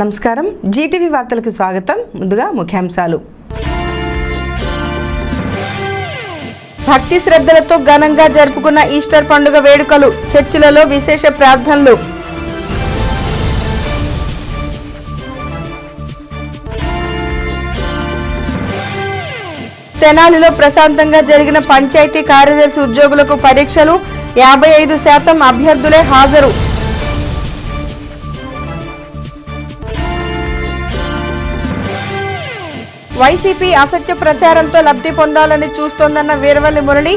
నమస్కారం. జీటీవీ వార్తలకు స్వాగతం. ముందుగా ముఖ్యాంశాలు. భక్తి శ్రద్ధలతో ఘనంగా జరుపుకున్న ఈస్టర్ పండుగ వేడుకలు చర్చిలలో విశేష ప్రార్థనలు. తెనాలిలో ప్రశాంతంగా జరిగిన పంచాయతీ కార్యదర్శి ఉద్యోగులకు పరీక్షలు యాభై ఐదు శాతం అభ్యర్థులే హాజరు. వైసీపీ అసత్య ప్రచారంతో లబ్ధి పొందాలని చూస్తోందన్న వీరవల్లి మురళి.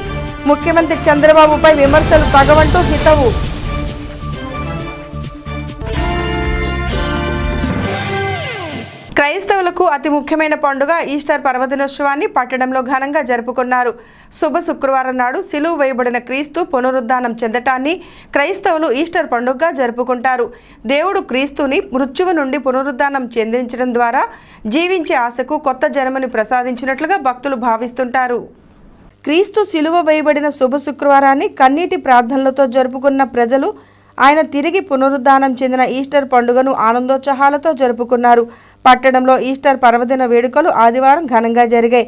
ముఖ్యమంత్రి చంద్రబాబుపై విమర్శలు పగవంటూ హితవు. క్రైస్తవులకు అతి ముఖ్యమైన పండుగ ఈస్టర్ పర్వదినోత్సవాన్ని పట్టణంలో ఘనంగా జరుపుకున్నారు. శుభ శుక్రవారం నాడు సిలువు వేయబడిన క్రీస్తు పునరుద్ధానం చెందటాన్ని క్రైస్తవులు ఈస్టర్ పండుగగా జరుపుకుంటారు. దేవుడు క్రీస్తుని మృత్యువు నుండి పునరుద్ధానం చెందించడం ద్వారా జీవించే ఆశకు కొత్త జన్మని ప్రసాదించినట్లుగా భక్తులు భావిస్తుంటారు. క్రీస్తు సిలువ వేయబడిన శుభ శుక్రవారాన్ని కన్నీటి ప్రార్థనలతో జరుపుకున్న ప్రజలు ఆయన తిరిగి పునరుద్ధానం చెందిన ఈస్టర్ పండుగను ఆనందోత్సాహాలతో జరుపుకున్నారు. పట్టణంలో ఈస్టర్ పర్వదిన వేడుకలు ఆదివారం ఘనంగా జరిగాయి.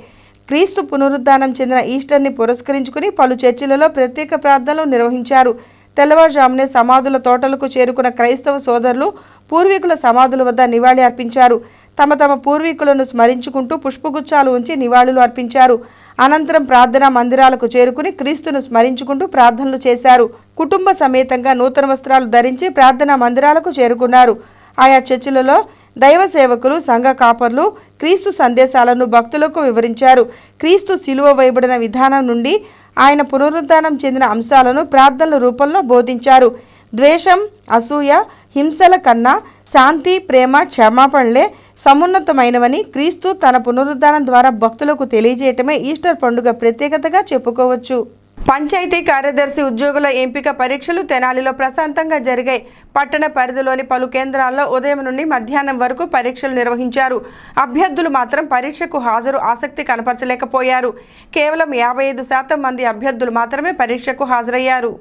క్రీస్తు పునరుద్ధానం చెందిన ఈస్టర్ని పురస్కరించుకుని పలు చర్చిలలో ప్రత్యేక ప్రార్థనలు నిర్వహించారు. తెల్లవారుజామునే సమాధుల తోటలకు చేరుకున్న క్రైస్తవ సోదరులు పూర్వీకుల సమాధుల వద్ద నివాళి అర్పించారు. తమ తమ పూర్వీకులను స్మరించుకుంటూ పుష్పగుచ్చాలు ఉంచి నివాళులు అర్పించారు. అనంతరం ప్రార్థనా మందిరాలకు చేరుకుని క్రీస్తును స్మరించుకుంటూ ప్రార్థనలు చేశారు. కుటుంబ సమేతంగా నూతన వస్త్రాలు ధరించి ప్రార్థనా మందిరాలకు చేరుకున్నారు. ఆయా చర్చిలలో దైవ సేవకులు సంఘ కాపర్లు క్రీస్తు సందేశాలను భక్తులకు వివరించారు. క్రీస్తు సిలువ వేయబడిన విధానం నుండి ఆయన పునరుద్ధానం చెందిన అంశాలను ప్రార్థనల రూపంలో బోధించారు. ద్వేషం అసూయ హింసల కన్నా శాంతి ప్రేమ క్షమాపణలే సమున్నతమైనవని క్రీస్తు తన పునరుద్ధానం ద్వారా భక్తులకు తెలియజేయటమే ఈస్టర్ పండుగ ప్రత్యేకతగా చెప్పుకోవచ్చు. పంచాయతీ కార్యదర్శి ఉద్యోగుల ఎంపిక పరీక్షలు తెనాలిలో ప్రశాంతంగా జరిగాయి. పట్టణ పరిధిలోని పలు కేంద్రాల్లో ఉదయం నుండి మధ్యాహ్నం వరకు పరీక్షలు నిర్వహించారు. అభ్యర్థులు మాత్రం పరీక్షకు హాజరు ఆసక్తి కనపరచలేకపోయారు. కేవలం యాభై ఐదు శాతం మంది అభ్యర్థులు మాత్రమే పరీక్షకు హాజరయ్యారు.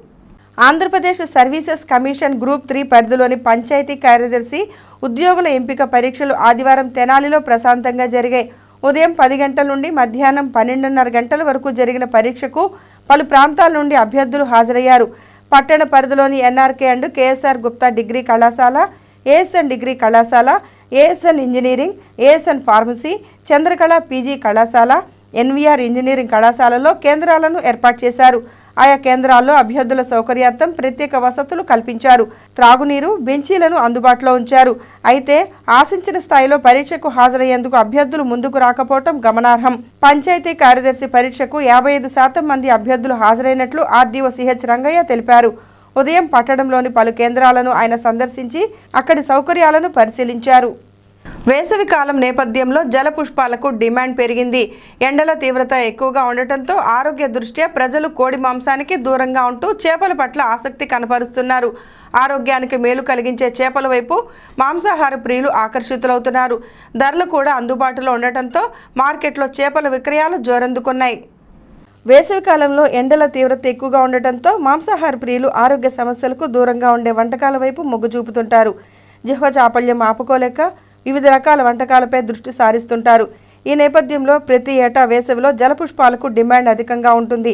Andhra Pradesh services commission group three పరిధిలోని పంచాయతీ కార్యదర్శి ఉద్యోగుల ఎంపిక పరీక్షలు ఆదివారం తెనాలిలో ప్రశాంతంగా జరిగాయి. ఉదయం పది గంటల నుండి మధ్యాహ్నం పన్నెండున్నర గంటల వరకు జరిగిన పరీక్షకు పలు ప్రాంతాల నుండి అభ్యర్థులు హాజరయ్యారు. పట్టణ పరిధిలోని NRK and KSR Gupta degree కళాశాల ఏఎస్ఎన్ డిగ్రీ కళాశాల ASN engineering ASN pharmacy Chandrakala PG కళాశాల ఎన్వీఆర్ ఇంజనీరింగ్ కళాశాలలో కేంద్రాలను ఏర్పాటు చేశారు. ఆయా కేంద్రాల్లో అభ్యర్థుల సౌకర్యార్థం ప్రత్యేక వసతులు కల్పించారు. త్రాగునీరు బెంచీలను అందుబాటులో ఉంచారు. అయితే ఆశించిన స్థాయిలో పరీక్షకు హాజరయ్యేందుకు అభ్యర్థులు ముందుకు రాకపోవటం గమనార్హం. పంచాయతీ కార్యదర్శి పరీక్షకు యాభై ఐదు శాతం మంది అభ్యర్థులు హాజరైనట్లు ఆర్డీఓ సిహెచ్ రంగయ్య తెలిపారు. ఉదయం పట్టణంలోని పలు కేంద్రాలను ఆయన సందర్శించి అక్కడి సౌకర్యాలను పరిశీలించారు. వేసవి కాలం నేపథ్యంలో జలపుష్పాలకు డిమాండ్ పెరిగింది. ఎండల తీవ్రత ఎక్కువగా ఉండటంతో ఆరోగ్య దృష్ట్యా ప్రజలు కోడి మాంసానికి దూరంగా ఉంటూ చేపల పట్ల ఆసక్తి కనపరుస్తున్నారు. ఆరోగ్యానికి మేలు కలిగించే చేపల వైపు మాంసాహార ప్రియులు ఆకర్షితులవుతున్నారు. ధరలు కూడా అందుబాటులో ఉండటంతో మార్కెట్లో చేపల విక్రయాలు జోరందుకున్నాయి. వేసవి కాలంలో ఎండల తీవ్రత ఎక్కువగా ఉండటంతో మాంసాహార ప్రియులు ఆరోగ్య సమస్యలకు దూరంగా ఉండే వంటకాల వైపు మొగ్గు చూపుతుంటారు. జిహ్వ చాపల్యం ఆపుకోలేక వివిధ రకాల వంటకాలపై దృష్టి సారిస్తుంటారు. ఈ నేపథ్యంలో ప్రతి ఏటా వేసవిలో జలపుష్పాలకు డిమాండ్ అధికంగా ఉంటుంది.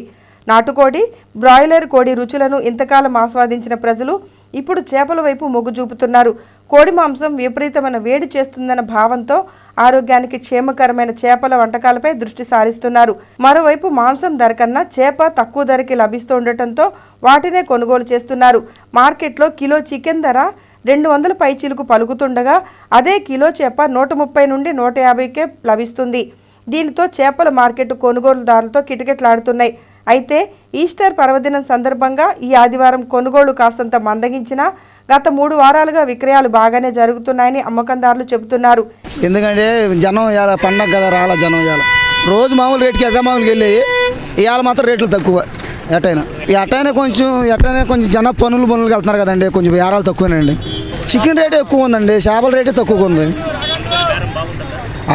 నాటుకోడి బ్రాయిలర్ కోడి రుచులను ఇంతకాలం ఆస్వాదించిన ప్రజలు ఇప్పుడు చేపల వైపు మొగ్గు చూపుతున్నారు. కోడి మాంసం విపరీతమైన వేడి చేస్తుందన్న భావంతో ఆరోగ్యానికి క్షేమకరమైన చేపల వంటకాలపై దృష్టి సారిస్తున్నారు. మరోవైపు మాంసం ధర కన్నా చేప తక్కువ ధరకి లభిస్తూ ఉండటంతో వాటినే కొనుగోలు చేస్తున్నారు. మార్కెట్లో కిలో చికెన్ ధర రెండు వందల పైచీలకు పలుకుతుండగా అదే కిలో చేప నూట ముప్పై నుండి నూట యాభైకే లభిస్తుంది. దీనితో చేపల మార్కెట్ కొనుగోలుదారులతో కిటకిటలాడుతున్నాయి. అయితే ఈస్టర్ పర్వదినం సందర్భంగా ఈ ఆదివారం కొనుగోలు కాస్తంత మందగించినా గత మూడు వారాలుగా విక్రయాలు బాగానే జరుగుతున్నాయని అమ్మకందారులు చెబుతున్నారు. ఎందుకంటే జనం ఇవాళ పండగ కదా రాలా జనం ఇవాళ. రోజు మామూలు రేటుకి ఎగ్గ మామూలుకి వెళ్ళాయి ఇవాళ మాత్రం రేట్లు తక్కువ. ఎట్టయినా ఈ అట్టయినా కొంచెం ఎట్టయినా కొంచెం జనం పనులు పనులకు వెళ్తున్నారు కదండి కొంచెం బేరాలు తక్కువేనండి. చికెన్ రేట్ ఎక్కువ ఉందండి చేపల రేటే తక్కువగా ఉంది.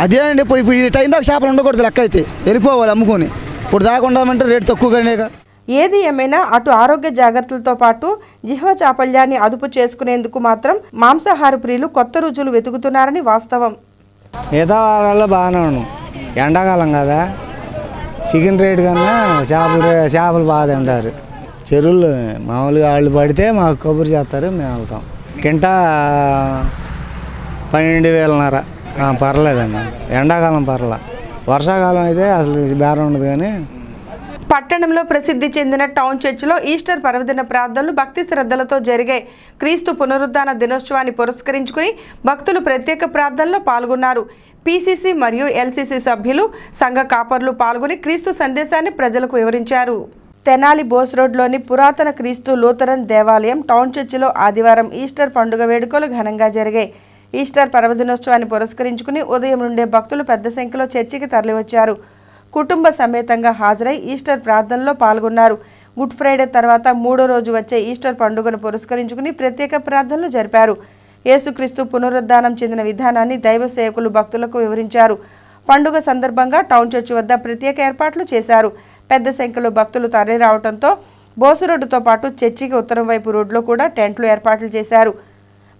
అదే అండి ఇప్పుడు ఇప్పుడు ఈ టైం దాకా చేపలు ఉండకూడదు లెక్క అయితే. వెళ్ళిపోవాలి అమ్ముకొని. ఇప్పుడు దాకా ఉండమంటే రేటు తక్కువగానే ఏది ఏమైనా అటు ఆరోగ్య జాగ్రత్తలతో పాటు జిహ్వ చాపల్యాన్ని అదుపు చేసుకునేందుకు మాత్రం మాంసాహార ప్రియులు కొత్త రుచులు వెతుకుతున్నారని వాస్తవం. మిగతా వారాల్లో బాగానే ఉన్నాం. ఎండాకాలం కదా. చికెన్ రేట్ కన్నా చేపలు చేపలు బాగా తింటారు. చెరువులు మామూలుగా వాళ్ళు పడితే మాకు కబురు చేస్తారు మేము వెళ్తాం. కింటా పన్నెండు వేలన్నర. పర్లేదండి. ఎండాకాలం పర్ల. వర్షాకాలం అయితే అసలు బేరం ఉండదు కానీ పట్టణంలో ప్రసిద్ధి చెందిన టౌన్ చర్చిలో ఈస్టర్ పర్వదిన ప్రార్థనలు భక్తి శ్రద్ధలతో జరిగాయి. క్రీస్తు పునరుద్ధాన దినోత్సవాన్ని పురస్కరించుకుని భక్తులు ప్రత్యేక ప్రార్థనలో పాల్గొన్నారు. పీసీసీ మరియు ఎల్సీసీ సభ్యులు సంఘ కాపర్లు పాల్గొని క్రీస్తు సందేశాన్ని ప్రజలకు వివరించారు. తెనాలి బోస్ రోడ్లోని పురాతన క్రీస్తు లూథరన్ దేవాలయం టౌన్ చర్చిలో ఆదివారం ఈస్టర్ పండుగ వేడుకలు ఘనంగా జరిగాయి. ఈస్టర్ పర్వదినోత్సవాన్ని పురస్కరించుకుని ఉదయం నుండే భక్తులు పెద్ద సంఖ్యలో చర్చికి తరలివచ్చారు. కుటుంబ సమేతంగా హాజరై ఈస్టర్ ప్రార్థనలో పాల్గొన్నారు. గుడ్ ఫ్రైడే తర్వాత మూడో రోజు వచ్చే ఈస్టర్ పండుగను పురస్కరించుకుని ప్రత్యేక ప్రార్థనలు జరిపారు. యేసుక్రీస్తు పునరుద్ధానం చెందిన విధానాన్ని దైవ సేవకులు భక్తులకు వివరించారు. పండుగ సందర్భంగా టౌన్ చర్చి వద్ద ప్రత్యేక ఏర్పాట్లు చేశారు. పెద్ద సంఖ్యలో భక్తులు తరలి రావడంతో బోసు రోడ్డుతో పాటు చర్చికి ఉత్తరం వైపు రోడ్లో కూడా టెంట్లు ఏర్పాట్లు చేశారు.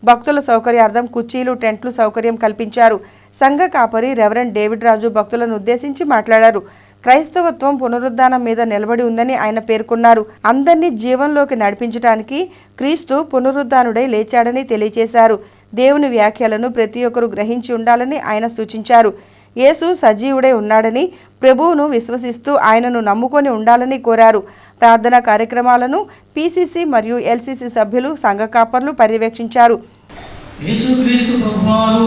భక్తుల సౌకర్యార్థం కుర్చీలు టెంట్లు సౌకర్యం కల్పించారు. సంఘ కాపరి రెవరెండ్ డేవిడ్ రాజు భక్తులను ఉద్దేశించి మాట్లాడారు. క్రైస్తవత్వం పునరుద్ధానం మీద నిలబడి ఉందని ఆయన పేర్కొన్నారు. అందరినీ జీవంలోకి నడిపించడానికి క్రీస్తు పునరుద్ధానుడై లేచాడని తెలియజేశారు దేవుని వ్యాఖ్యలను ప్రతి ఒక్కరూ గ్రహించి ఉండాలని ఆయన సూచించారు. యేసు సజీవుడై ఉన్నాడని ప్రభువును విశ్వసిస్తూ ఆయనను నమ్ముకొని ఉండాలని కోరారు. ప్రార్థనా కార్యక్రమాలను పీసీసీ మరియు ఎల్సీసీ సభ్యులు సంఘ కాపర్లు పర్యవేక్షించారు. యేసుక్రీస్తు ప్రభువారు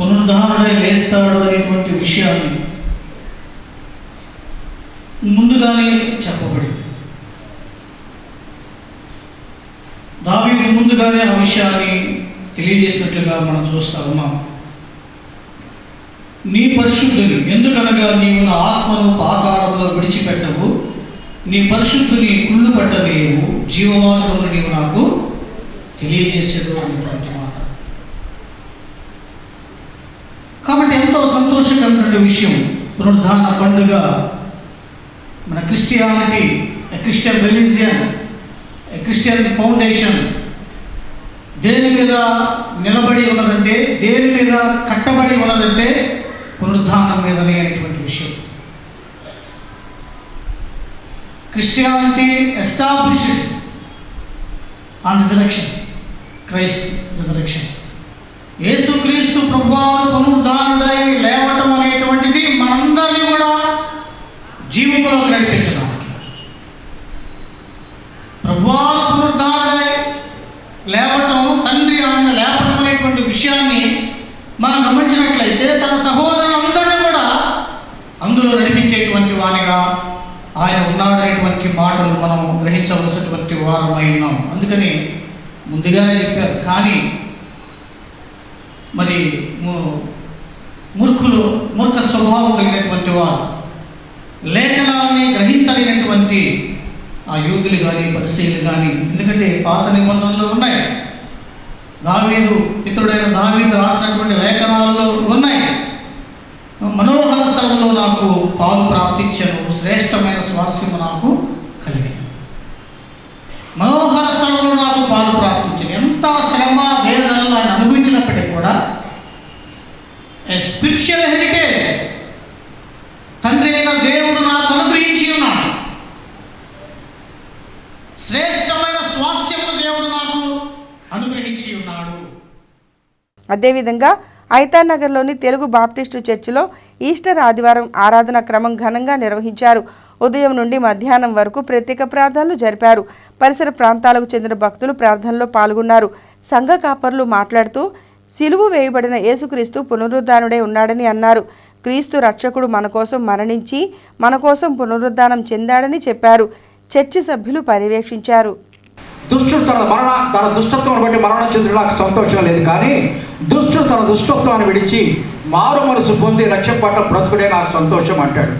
పునరుద్ధారణై లేస్తాడు అనేటువంటి విషయాన్ని ముందుగానే చెప్పబడింది. దావీదు ముందుగానే ఆ విషయాన్ని తెలియజేసినట్లుగా మనం చూస్తా ఉన్నాం. నీ పరిశుద్ధుని ఎందుకనగా నీవు నా ఆత్మను పాతాళంలో విడిచిపెట్టవు? నీ పరిశుద్ధుని కుళ్ళు పట్టలేవు? జీవమార్గమును నీవు నాకు తెలియజేసేదు అనేటువంటి ఎంతో సంతోషకరమైన విషయం. పునరుద్ధాన పండుగ మన Christianity Christian religion Christian foundation దేని మీద నిలబడి ఉన్నదంటే దేని మీద కట్టబడి ఉన్నదంటే పునరుద్ధానం మీదనే అనేటువంటి విషయం. Christianity established on resurrection Christ resurrection యేసుక్రీస్తు ప్రభువారు పునరుద్ధానుడై లేవటం అనేటువంటిది మనందరినీ కూడా జీవములోకి నడిపించడానికి ప్రభువారు పునరుద్ధానుడై లేవటం తండ్రి ఆయన లేపటం అనేటువంటి విషయాన్ని మనం గమనించినట్లయితే తన సహోదరులందరినీ కూడా అందులో నడిపించేటువంటి ఆయన ఉన్నాడనేటువంటి మాటలు మనం గ్రహించవలసినటువంటి వారమై ఉన్నాం. అందుకని ముందుగానే చెప్పారు కానీ మరి ము- మూర్ఖులు మూర్ఖ స్వభావం కలిగినటువంటి వారు లేఖనాన్ని గ్రహించలేనటువంటి ఆ యూతులు కానీ పరిశీలు కానీ ఎందుకంటే పాత నిబంధనలు ఉన్నాయి. దావీదు పితృడైన దావీదు రాసినటువంటి లేఖనాల్లో ఉన్నాయి. నాకు పాలు ప్రాప్తించను శ్రేష్టమైన స్వాస్యము నాకు కలిగింది మనోహర స్థలంలో నాకు పాలు ప్రాప్తించను. ఎంత శ్రమ వేదనలు ఆయన అనుభవించినప్పటికీ కూడా స్పిరిచువల్ హెరిటేజ్ తండ్రి అయిన దేవుడు నాకు అనుగ్రహించి ఉన్నాడు. శ్రేష్టమైన స్వాస్యము దేవుడు నాకు అనుగ్రహించి ఉన్నాడు. అదేవిధంగా ఐతానగర్లోని తెలుగు బాప్టిస్టు చర్చిలో ఈస్టర్ ఆదివారం ఆరాధన క్రమం ఘనంగా నిర్వహించారు. ఉదయం నుండి మధ్యాహ్నం వరకు ప్రత్యేక ప్రార్థనలు జరిపారు. పరిసర ప్రాంతాలకు చెందిన భక్తులు ప్రార్థనలో పాల్గొన్నారు. సంఘ కాపర్లు మాట్లాడుతూ సిలువు వేయబడిన యేసుక్రీస్తు పునరుద్ధానుడే ఉన్నాడని అన్నారు. క్రీస్తు రక్షకుడు మన కోసం మరణించి మన కోసం పునరుద్ధానం చెందాడని చెప్పారు. చర్చి సభ్యులు పర్యవేక్షించారు. దుష్టుడు తన మరణ తన దుష్టత్వాన్ని బట్టి మరణం చెందడం నాకు సంతోషం లేదు. కానీ దుష్టుడు తన దుష్టత్వాన్ని విడిచి మారు మనసు పొంది రక్షపట్ట బ్రతుకుడే నాకు సంతోషం అంటాడు.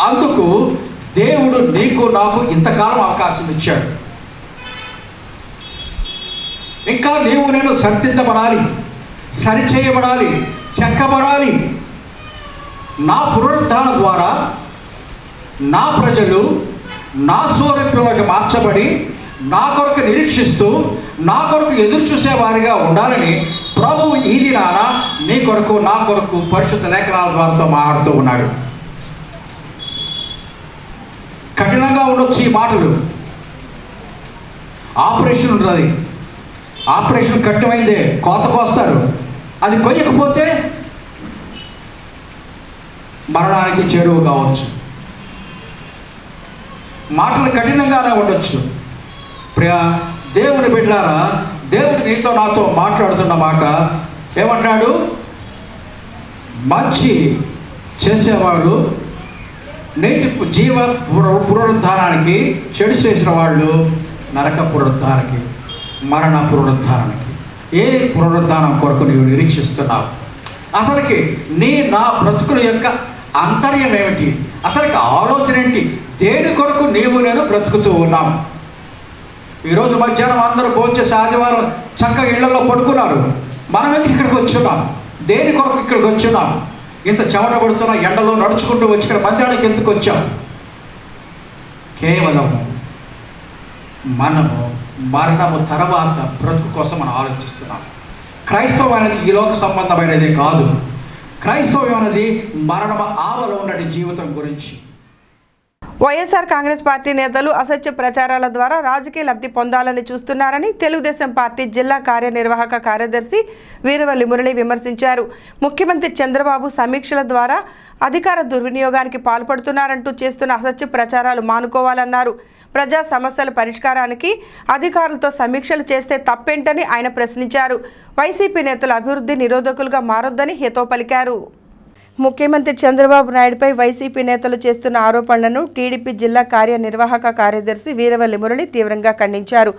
అందుకు దేవుడు నీకు నాకు ఇంతకాలం అవకాశం ఇచ్చాడు. ఇంకా నీవు నేను సరిదిద్దబడాలి సరిచేయబడాలి చెక్కబడాలి. నా పునరుద్ధానం ద్వారా నా ప్రజలు నా స్వరూపంలోకి మార్చబడి నా కొరకు నిరీక్షిస్తూ నా కొరకు ఎదురు చూసే వారిగా ఉండాలని ప్రభువు ఈ దినాన నీ కొరకు నా కొరకు పరిశుద్ధ లేఖనాల ద్వారా మాట్లాడుతూ ఉన్నాడు. కఠినంగా ఉండొచ్చు ఈ మాటలు. ఆపరేషన్ ఉంటుంది. ఆపరేషన్ కఠినమైందే కోత కోస్తారు. అది కొయ్యకపోతే మరణానికి చేరువు కావచ్చు మాటలు కఠినంగానే ఉండొచ్చు. ప్రియా దేవుని బిడ్డారా దేవుడు నీతో నాతో మాట్లాడుతున్న మాట ఏమంటున్నాడు మంచి చేసేవాడు నీతి జీవ పునరుద్ధారానికి చెడు చేసిన వాళ్ళు నరక పునరుద్ధారానికి మరణ పునరుద్ధారానికి ఏ పునరుద్ధానం కొరకు నీవు నిరీక్షిస్తున్నావు? అసలుకి నీ నా బ్రతుకుల యొక్క అంతర్యం ఏమిటి? అసలుకి ఆలోచన ఏంటి? దేని కొరకు నీవు నేను బ్రతుకుతూ ఉన్నాం? ఈరోజు మధ్యాహ్నం అందరూ భోంచేసి ఆదివారం చక్కగా ఇళ్ళలో పడుకున్నారు. మనం ఎందుకు ఇక్కడికి వచ్చున్నాం? దేని కొరకు ఇక్కడికి వచ్చున్నాం? ఇంత చెమట పడుతున్న ఎండలో నడుచుకుంటూ వచ్చి ఇక్కడ మధ్యాహ్నానికి ఎందుకు వచ్చాం? కేవలం మనము మరణము తర్వాత బ్రతుకు కోసం మనం ఆలోచిస్తున్నాం. క్రైస్తవం అనేది ఈ లోక సంబంధమైనది కాదు. క్రైస్తవం అనేది మరణం ఆవలో ఉన్నటి జీవితం గురించి. వైఎస్ఆర్ కాంగ్రెస్ పార్టీ నేతలు అసత్య ప్రచారాల ద్వారా రాజకీయ లబ్ధి పొందాలని చూస్తున్నారని తెలుగుదేశం పార్టీ జిల్లా కార్యనిర్వాహక కార్యదర్శి వీరవల్లి మురళి విమర్శించారు. ముఖ్యమంత్రి చంద్రబాబు సమీక్షల ద్వారా అధికార దుర్వినియోగానికి పాల్పడుతున్నారంటూ చేస్తున్న అసత్య ప్రచారాలు మానుకోవాలన్నారు. ప్రజా సమస్యల పరిష్కారానికి అధికారులతో సమీక్షలు చేస్తే తప్పేంటని ఆయన ప్రశ్నించారు. వైసీపీ నేతలు అభివృద్ధి నిరోధకులుగా మారొద్దని హితో పలికారు. ముఖ్యమంత్రి చంద్రబాబు నాయుడుపై వైసీపీ నేతలు చేస్తున్న ఆరోపణలను టీడీపీ జిల్లా కార్యనిర్వాహక కార్యదర్శి వీరవల్లి మురళి తీవ్రంగా ఖండించారు.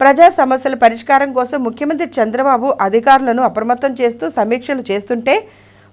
ప్రజా సమస్యల పరిష్కారం కోసం ముఖ్యమంత్రి చంద్రబాబు అధికారులను అప్రమత్తం చేస్తూ సమీక్షలు చేస్తుంటే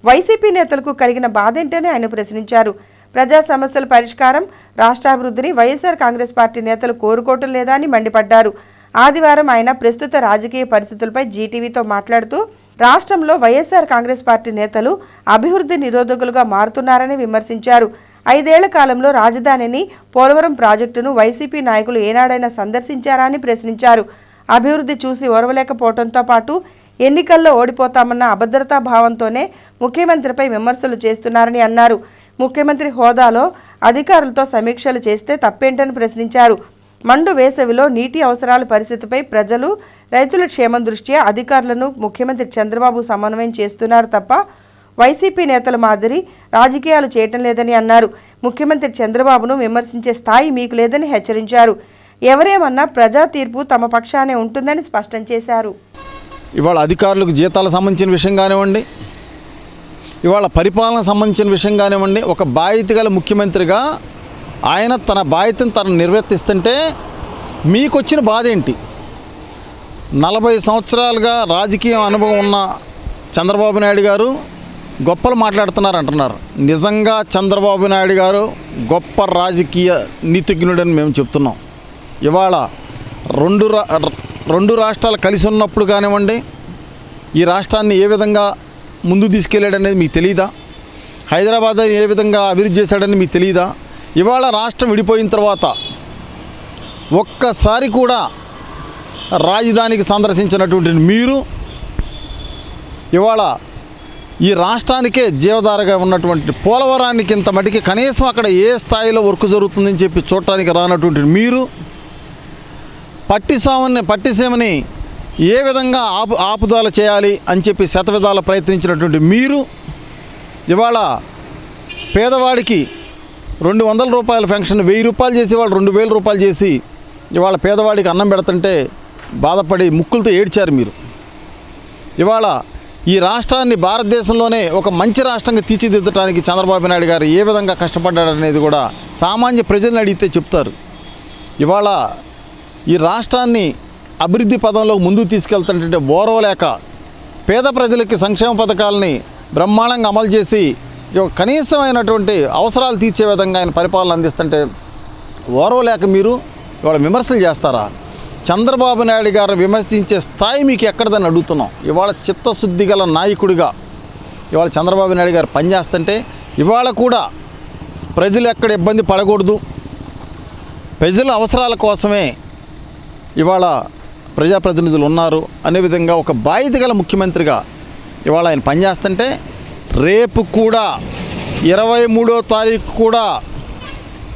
వైసీపీ నేతలకు కలిగిన బాధేంటని ఆయన ప్రశ్నించారు. ప్రజా సమస్యల పరిష్కారం రాష్ట్రాభివృద్ధిని వైఎస్ఆర్ కాంగ్రెస్ పార్టీ నేతలు కోరుకోవటం లేదా అని మండిపడ్డారు. ఆదివారం ఆయన ప్రస్తుత రాజకీయ పరిస్థితులపై జీటీవీతో మాట్లాడుతూ రాష్ట్రంలో వైఎస్ఆర్ కాంగ్రెస్ పార్టీ నేతలు అభివృద్ధి నిరోధకులుగా మారుతున్నారని విమర్శించారు. ఐదేళ్ళ కాలంలో రాజధానిని పోలవరం ప్రాజెక్టును వైసీపీ నాయకులు ఏనాడైనా సందర్శించారా అని ప్రశ్నించారు. అభివృద్ధి చూసి ఓర్వలేకపోవడంతో పాటు ఎన్నికల్లో ఓడిపోతామన్న అభద్రతా భావంతోనే ముఖ్యమంత్రిపై విమర్శలు చేస్తున్నారని అన్నారు. ముఖ్యమంత్రి హోదాలో అధికారులతో సమీక్షలు చేస్తే తప్పేంటని ప్రశ్నించారు. మండు వేసవిలో నీటి అవసరాల పరిస్థితిపై ప్రజలు రైతుల క్షేమం దృష్ట్యా అధికారులను ముఖ్యమంత్రి చంద్రబాబు సమన్వయం చేస్తున్నారు తప్ప వైసీపీ నేతల మాదిరి రాజకీయాలు చేయటం లేదని అన్నారు. ముఖ్యమంత్రి చంద్రబాబును విమర్శించే స్థాయి మీకు లేదని హెచ్చరించారు. ఎవరేమన్నా ప్రజా తీర్పు తమ పక్షానే ఉంటుందని స్పష్టం చేశారు. ఇవాళ అధికారులకు జీతాలకు సంబంధించిన విషయం కానివ్వండి ఇవాళ పరిపాలన సంబంధించిన విషయం కానివ్వండి ఒక బాధ్యత గల ముఖ్యమంత్రిగా ఆయన తన బాధ్యతను తను నిర్వర్తిస్తుంటే మీకు వచ్చిన బాధ ఏంటి? నలభై సంవత్సరాలుగా రాజకీయ అనుభవం ఉన్న చంద్రబాబు నాయుడు గారు గొప్పలు మాట్లాడుతున్నారు అంటున్నారు. నిజంగా చంద్రబాబు నాయుడు గారు గొప్ప రాజకీయ నీతిజ్ఞుడని మేము చెప్తున్నాం. ఇవాళ రెండు రా రెండు రాష్ట్రాలు కలిసి ఉన్నప్పుడు కానివ్వండి ఈ రాష్ట్రాన్ని ఏ విధంగా ముందు తీసుకెళ్ళాడనేది మీకు తెలియదా హైదరాబాద్ ఏ విధంగా అభివృద్ధి చేశాడని మీకు తెలియదా ఇవాళ రాష్ట్రం విడిపోయిన తర్వాత ఒక్కసారి కూడా రాజధానికి సందర్శించినటువంటి మీరు ఇవాళ ఈ రాష్ట్రానికే జీవధారగా ఉన్నటువంటి పోలవరానికి ఇంత మటుకి కనీసం అక్కడ ఏ స్థాయిలో వర్క్ జరుగుతుందని చెప్పి చూడటానికి రానటువంటి మీరు పట్టిసామని పట్టిసీమని ఏ విధంగా ఆపు ఆపుదల చేయాలి అని చెప్పి శతవిధాల ప్రయత్నించినటువంటి మీరు ఇవాళ పేదవాడికి రెండు వందల రూపాయల పెన్షన్ వెయ్యి రూపాయలు చేసి వాళ్ళు రెండు వేల రూపాయలు చేసి ఇవాళ పేదవాడికి అన్నం పెడుతుంటే బాధపడి ముక్కులతో ఏడ్చారు మీరు. ఇవాళ ఈ రాష్ట్రాన్ని భారతదేశంలోనే ఒక మంచి రాష్ట్రంగా తీర్చిదిద్దడానికి చంద్రబాబు నాయుడు గారు ఏ విధంగా కష్టపడ్డాడనేది కూడా సామాన్య ప్రజలను అడిగితే చెప్తారు. ఇవాళ ఈ రాష్ట్రాన్ని అభివృద్ధి పదంలో ముందుకు తీసుకెళ్తుంటే ఓరవలేక పేద ప్రజలకి సంక్షేమ పథకాలని బ్రహ్మాండంగా అమలు చేసి కనీసమైనటువంటి అవసరాలు తీర్చే విధంగా ఆయన పరిపాలన అందిస్తుంటే ఓర్వలేక మీరు ఇవాళ విమర్శలు చేస్తారా? చంద్రబాబు నాయుడు గారు విమర్శించే స్థాయి మీకు ఎక్కడదని అడుగుతున్నాం. ఇవాళ చిత్తశుద్ధి గల నాయకుడిగా ఇవాళ చంద్రబాబు నాయుడు గారు పనిచేస్తుంటే ఇవాళ కూడా ప్రజలు ఎక్కడ ఇబ్బంది పడకూడదు. ప్రజల అవసరాల కోసమే ఇవాళ ప్రజాప్రతినిధులు ఉన్నారు. అనే విధంగా ఒక బాధ్యత గల ముఖ్యమంత్రిగా ఇవాళ ఆయన పనిచేస్తుంటే రేపు కూడా ఇరవై మూడో తారీఖు కూడా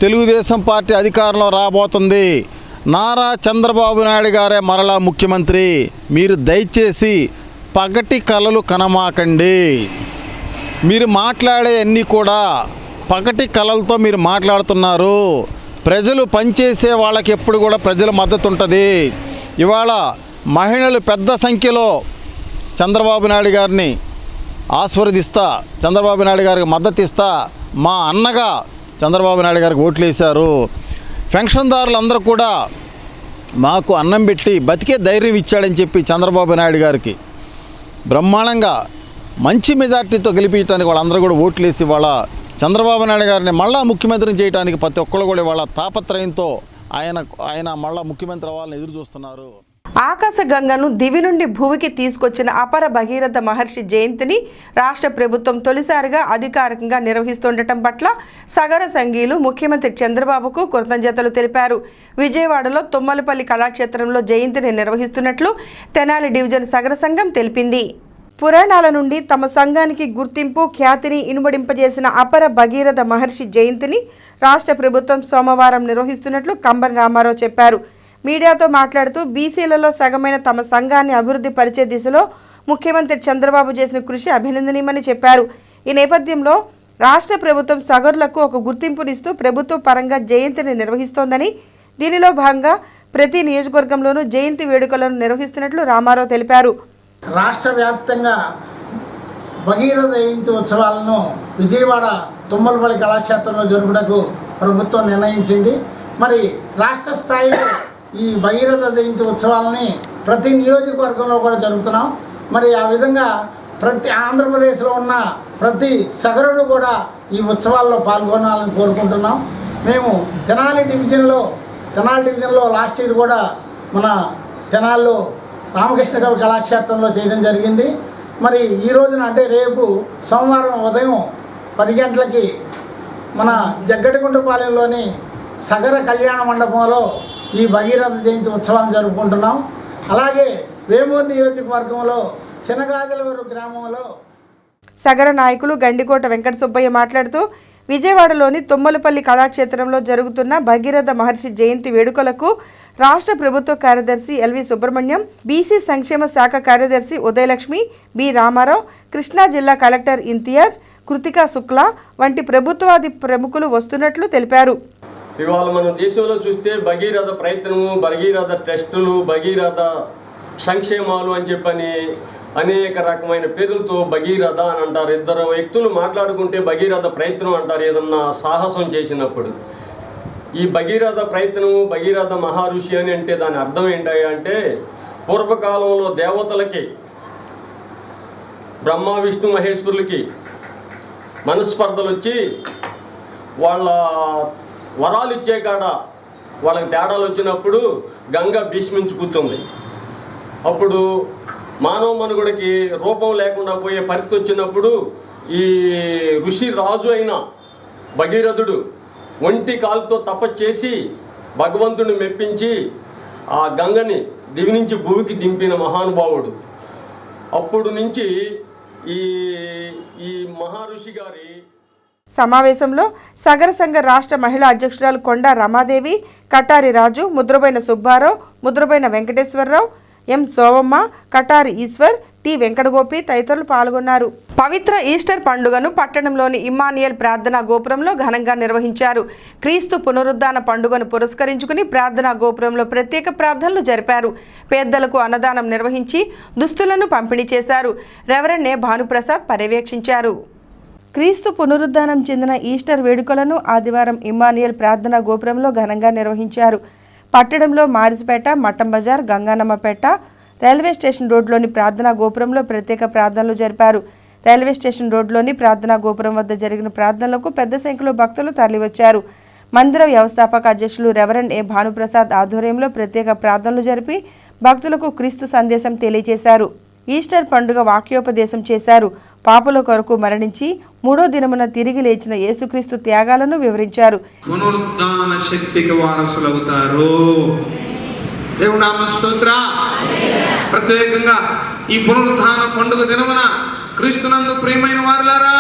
తెలుగుదేశం పార్టీ అధికారంలో రాబోతుంది. నారా చంద్రబాబు నాయుడు గారే మరలా ముఖ్యమంత్రి. మీరు దయచేసి పగటి కలలు కనమాకండి. మీరు మాట్లాడే అన్నీ కూడా పగటి కళలతో మీరు మాట్లాడుతున్నారు. ప్రజలు పనిచేసే వాళ్ళకి ఎప్పుడు కూడా ప్రజల మద్దతు ఉంటుంది. ఇవాళ మహిళలు పెద్ద సంఖ్యలో చంద్రబాబు నాయుడు గారిని ఆస్వాదిస్తా చంద్రబాబు నాయుడు గారికి మద్దతు ఇస్తా మా అన్నగా చంద్రబాబు నాయుడు గారికి ఓట్లు వేశారు పెన్షన్దారులందరూ కూడా మాకు అన్నం పెట్టి బతికే ధైర్యం ఇచ్చాడని చెప్పి చంద్రబాబు నాయుడు గారికి బ్రహ్మాండంగా మంచి మెజార్టీతో గెలిపించడానికి వాళ్ళందరూ కూడా ఓట్లు వేసి వాళ్ళ చంద్రబాబు నాయుడు గారిని మళ్ళా ముఖ్యమంత్రిని చేయడానికి ప్రతి ఒక్కళ్ళు కూడా వాళ్ళ తాపత్రయంతో ఆయన ఆయన మళ్ళా ముఖ్యమంత్రి అవ్వాలని ఎదురు చూస్తున్నారు. ఆకాశ గంగను దివి నుండి భూమికి తీసుకొచ్చిన అపర భగీరథ మహర్షి జయంతిని రాష్ట్ర ప్రభుత్వం తొలిసారిగా అధికారికంగా నిర్వహిస్తుండటం పట్ల సగర సంఘీయులు ముఖ్యమంత్రి చంద్రబాబుకు కృతజ్ఞతలు తెలిపారు. విజయవాడలో తుమ్మలపల్లి కళాక్షేత్రంలో జయంతిని నిర్వహిస్తున్నట్లు తెనాలి డివిజన్ సగర సంఘం తెలిపింది. పురాణాల నుండి తమ సంఘానికి గుర్తింపు ఖ్యాతిని ఇనుమడింపజేసిన అపర భగీరథ మహర్షి జయంతిని రాష్ట్ర ప్రభుత్వం సోమవారం నిర్వహిస్తున్నట్లు కంబన్ రామారావు చెప్పారు. మీడియాతో మాట్లాడుతూ బీసీలలో సగమైన తమ సంఘాన్ని అభివృద్ధి పరిచే దిశలో ముఖ్యమంత్రి చంద్రబాబు చేసిన కృషి అభినందనీయమని చెప్పారు. ఈ నేపథ్యంలో రాష్ట్ర ప్రభుత్వం సగరులకు ఒక గుర్తింపునిస్తూ ప్రభుత్వ పరంగా జయంతిని నిర్వహిస్తోందని దీనిలో భాగంగా ప్రతి నియోజకవర్గంలోనూ జయంతి వేడుకలను నిర్వహిస్తున్నట్లు రామారావు తెలిపారు. రాష్ట్ర వ్యాప్తంగా భగీరథ జయంతి ఉత్సవాలను విజయవాడ తుమ్మలపల్లి కళాక్షేత్రంలో జరుపుటకు ప్రభుత్వం నిర్ణయించింది. మరి రాష్ట్ర స్థాయిలో ఈ భగీరథ జయంతి ఉత్సవాలని ప్రతి నియోజకవర్గంలో కూడా జరుపుతున్నాం. మరి ఆ విధంగా ప్రతి ఆంధ్రప్రదేశ్లో ఉన్న ప్రతి సగరుడు కూడా ఈ ఉత్సవాల్లో పాల్గొనాలని కోరుకుంటున్నాం. మేము తెనాలి డివిజన్లో తెనాలి డివిజన్లో లాస్ట్ ఇయర్ కూడా మన తెనాల్లో రామకృష్ణ కవి కళాక్షేత్రంలో చేయడం జరిగింది. మరి ఈ రోజున అంటే రేపు సోమవారం ఉదయం పది గంటలకి మన జగ్గటిగుంటపాలెంలోని సగర కళ్యాణ మండపంలో ఈ భగీరథ జయంతి ఉత్సవాలు జరుపుకుంటున్నాం. అలాగే వేమూరు నియోజకవర్గంలో చినగాజలవరు గ్రామంలో సగర నాయకులు గండికోట వెంకట సుబ్బయ్య మాట్లాడుతూ విజయవాడలోని తుమ్మలపల్లి కళాక్షేత్రంలో జరుగుతున్న భగీరథ మహర్షి జయంతి వేడుకలకు రాష్ట్ర ప్రభుత్వ కార్యదర్శి ఎల్వి సుబ్రహ్మణ్యం బీసీ సంక్షేమ శాఖ కార్యదర్శి ఉదయలక్ష్మి బి రామారావు కృష్ణా జిల్లా కలెక్టర్ ఇంతియాజ్ కృతికా శుక్లా వంటి ప్రభుత్వాది ప్రముఖులు వస్తున్నట్లు తెలిపారు. ఇవాళ మన దేశంలో చూస్తే భగీరథ ప్రయత్నము భగీరథ టెస్టులు భగీరథ సంక్షేమాలు అని చెప్పని అనేక రకమైన పేర్లతో భగీరథ అని అంటారు. ఇద్దరు వ్యక్తులు మాట్లాడుకుంటే భగీరథ ప్రయత్నం అంటారు ఏదన్నా సాహసం చేసినప్పుడు. ఈ భగీరథ ప్రయత్నము భగీరథ మహర్షి అని అంటే దాని అర్థం ఏంటి అంటే పూర్వకాలంలో దేవతలకి బ్రహ్మ విష్ణు మహేశ్వరులకి మనస్పర్ధలు వచ్చి వాళ్ళ వరాలు ఇచ్చే కాడ వాళ్ళకి తేడాలు వచ్చినప్పుడు గంగ భీష్మించి కూర్చుంది. అప్పుడు మానవ మనుగుడికి రూపం లేకుండా పోయే పరిస్థితి వచ్చినప్పుడు ఈ ఋషి రాజు అయిన భగీరథుడు ఒంటి కాలుతో తపచేసి భగవంతుని మెప్పించి ఆ గంగని దివి నుంచి భూమికి దింపిన మహానుభావుడు. అప్పుడు నుంచి ఈ ఈ మహర్షి గారి సమావేశంలో సగర సంఘ రాష్ట్ర మహిళా అధ్యక్షురాలు కొండ రమాదేవి కటారి రాజు ముద్రబైన సుబ్బారావు ముద్రబైన వెంకటేశ్వరరావు ఎం సోవమ్మ కటారి ఈశ్వర్ టి వెంకటగోపి తదితరులు పాల్గొన్నారు. పవిత్ర ఈస్టర్ పండుగను పట్టణంలోని ఇమ్మానియల్ ప్రార్థనా గోపురంలో ఘనంగా నిర్వహించారు. క్రీస్తు పునరుద్ధాన పండుగను పురస్కరించుకుని ప్రార్థనా గోపురంలో ప్రత్యేక ప్రార్థనలు జరిపారు. పేదలకు అన్నదానం నిర్వహించి దుస్తులను పంపిణీ చేశారు. రెవరెండ్ ఏ భానుప్రసాద్ పర్యవేక్షించారు. క్రీస్తు పునరుద్ధానం చెందిన ఈస్టర్ వేడుకలను ఆదివారం ఇమ్మానియల్ ప్రార్థనా గోపురంలో ఘనంగా నిర్వహించారు. పట్టణంలో మారిస్పేట మట్టం బజార్ గంగానమ్మపేట రైల్వే స్టేషన్ రోడ్లోని ప్రార్థనా గోపురంలో ప్రత్యేక ప్రార్థనలు జరిపారు. రైల్వే స్టేషన్ రోడ్లోని ప్రార్థనా గోపురం వద్ద జరిగిన ప్రార్థనలకు పెద్ద సంఖ్యలో భక్తులు తరలివచ్చారు. మందిర వ్యవస్థాపక అధ్యక్షులు రెవరెండ్ ఏ భానుప్రసాద్ ఆధ్వర్యంలో ప్రత్యేక ప్రార్థనలు జరిపి భక్తులకు క్రీస్తు సందేశం తెలియజేశారు. ఈస్టర్ పండుగ వాక్యోపదేశం చేశారు. పాపుల కొరకు మరణించి మూడో దినమున తిరిగి లేచిన యేసుక్రీస్తు త్యాగాలను వివరించారు. పునరుద్ధాన శక్తికి వారసులవుతారు. దేవుడు స్తోత్ర. ప్రత్యేకంగా ఈ పునరుద్ధాన పండుగ దినమున క్రీస్తునందు ప్రియమైన వారులారా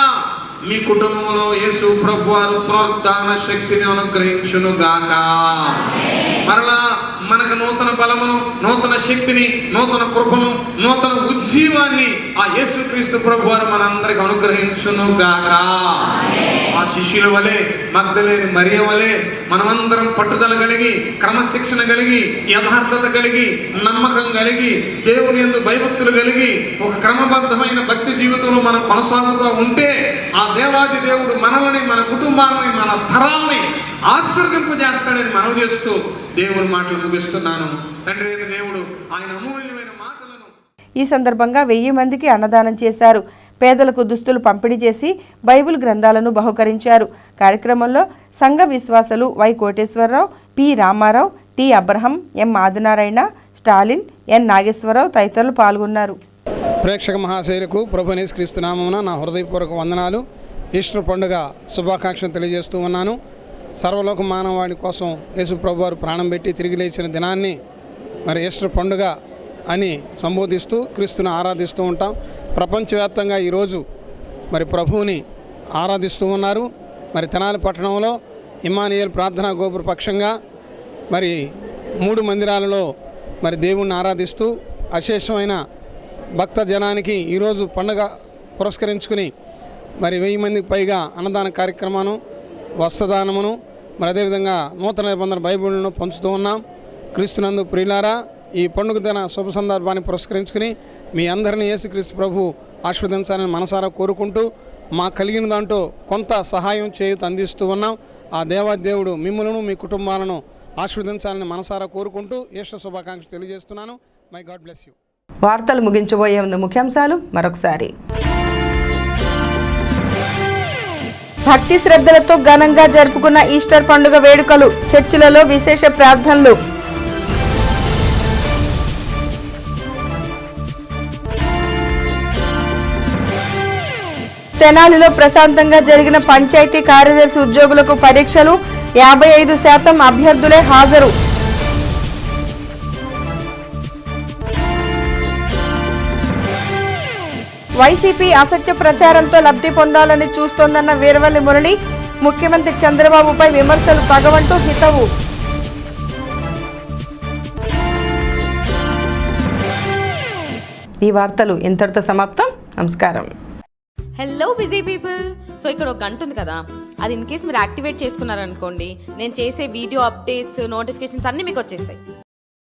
మీ కుటుంబంలో యేసు ప్రభువారు పునరుద్ధాన శక్తిని అనుగ్రహించును గాక మరలా మనకు నూతన బలమును నూతన శక్తిని నూతన కృపను నూతన ఉజ్జీవాన్ని ఆ యేసు క్రీస్తు ప్రభు వారు మనందరికి అనుగ్రహించును గాక ఆ శిష్యుల వలె మగ్ధలేని మరియ వలె మనమందరం పట్టుదల కలిగి క్రమశిక్షణ కలిగి యథార్థత కలిగి నమ్మకం కలిగి దేవుని యందు భయభక్తులు కలిగి ఒక క్రమబద్ధమైన భక్తి జీవితంలో మనం కొనసాగుతూ ఉంటే ఆ దేవాది దేవుడు మనల్ని మన కుటుంబాలని మన తరాలని ఆశీర్వదింపజేస్తాడని మనవి చేస్తూ దేవుని మాటలు ముగిస్తున్నాను. తండ్రి అయిన దేవుడు ఆయన అమూల్యమైన మాటలను ఈ సందర్భంగా వెయ్యి మందికి అన్నదానం చేశారు. పేదలకు దుస్తులు పంపిణీ చేసి బైబిల్ గ్రంథాలను బహుకరించారు. కార్యక్రమంలో సంఘ విశ్వాసులు Y Koteswararao P Ramarao T Abraham M Adinarayana Stalin N Nageswararao తదితరులు పాల్గొన్నారు. ప్రేక్షక మహాశైలకు ప్రభు క్రీస్తు నామమున నా హృదయపూర్వక వందనాలు. ఈస్టర్ పండుగ శుభాకాంక్షలు తెలియజేస్తూ ఉన్నాను. సర్వలోక మానవాళి కోసం యేసు ప్రభు వారు ప్రాణం పెట్టి తిరిగి లేచిన దినాన్ని మరి ఈస్టర్ పండుగ అని సంబోధిస్తూ క్రీస్తుని ఆరాధిస్తూ ఉంటాం. ప్రపంచవ్యాప్తంగా ఈరోజు మరి ప్రభువుని ఆరాధిస్తూ ఉన్నారు. మరి తెనాలి పట్టణంలో ఇమానియల్ ప్రార్థనా గోపుర పక్షంగా మరి మూడు మందిరాలలో మరి దేవుణ్ణి ఆరాధిస్తూ అశేషమైన భక్త జనానికి ఈరోజు పండుగ పురస్కరించుకుని మరి వెయ్యి మందికి పైగా అన్నదాన కార్యక్రమాను వస్త్రదానమును మరి అదేవిధంగా నూతన నిబంధన బైబిల్ను పంచుతూ ఉన్నాం. క్రీస్తునందు ప్రియులారా ఈ పండుగ దిన శుభ సందర్భాన్ని పురస్కరించుకుని మీ అందరినీ యేసుక్రీస్తు ప్రభు ఆస్వాదించాలని మనసారా కోరుకుంటూ మా కలిగిన దాంట్లో కొంత సహాయం చేయుత అందిస్తూ ఉన్నాం. ఆ దేవాదేవుడు మిమ్మలను మీ కుటుంబాలను ఆశీర్వదించాలని మనసారా కోరుకుంటూ ఈశ్వర శుభాకాంక్షలు తెలియజేస్తున్నాను. My God bless you. వార్తలు ముగించబోయే ముందు ముఖ్యాంశాలు మరొకసారి. భక్తి శ్రద్ధలతో ఘనంగా జరుపుకున్న ఈస్టర్ పండుగ వేడుకలు చర్చిలలో విశేష ప్రార్థనలు. తెనాలిలో ప్రశాంతంగా జరిగిన పంచాయతీ కార్యదర్శి ఉద్యోగులకు పరీక్షలు యాభై ఐదు శాతం అభ్యర్థులే హాజరు. వైసీపీ అసత్య ప్రచారంతో లబ్ధి పొందాలని చూస్తోందన్న వీరవల్లి మురళి ముఖ్యమంత్రి చంద్రబాబుపై విమర్శలు పగవంటూ హితవు. ఈ వార్తలు ఇంతటితో సమాప్తం. నమస్కారం. హలో బిజీ పీపుల్ సో ఇక్కడ ఒక గంట ఉంది కదా. అది ఇన్ కేస్ మీరు యాక్టివేట్ చేసుకున్నారనుకోండి నేను చేసే వీడియో అప్డేట్స్ నోటిఫికేషన్స్ అన్నీ మీకు వచ్చేస్తాయి.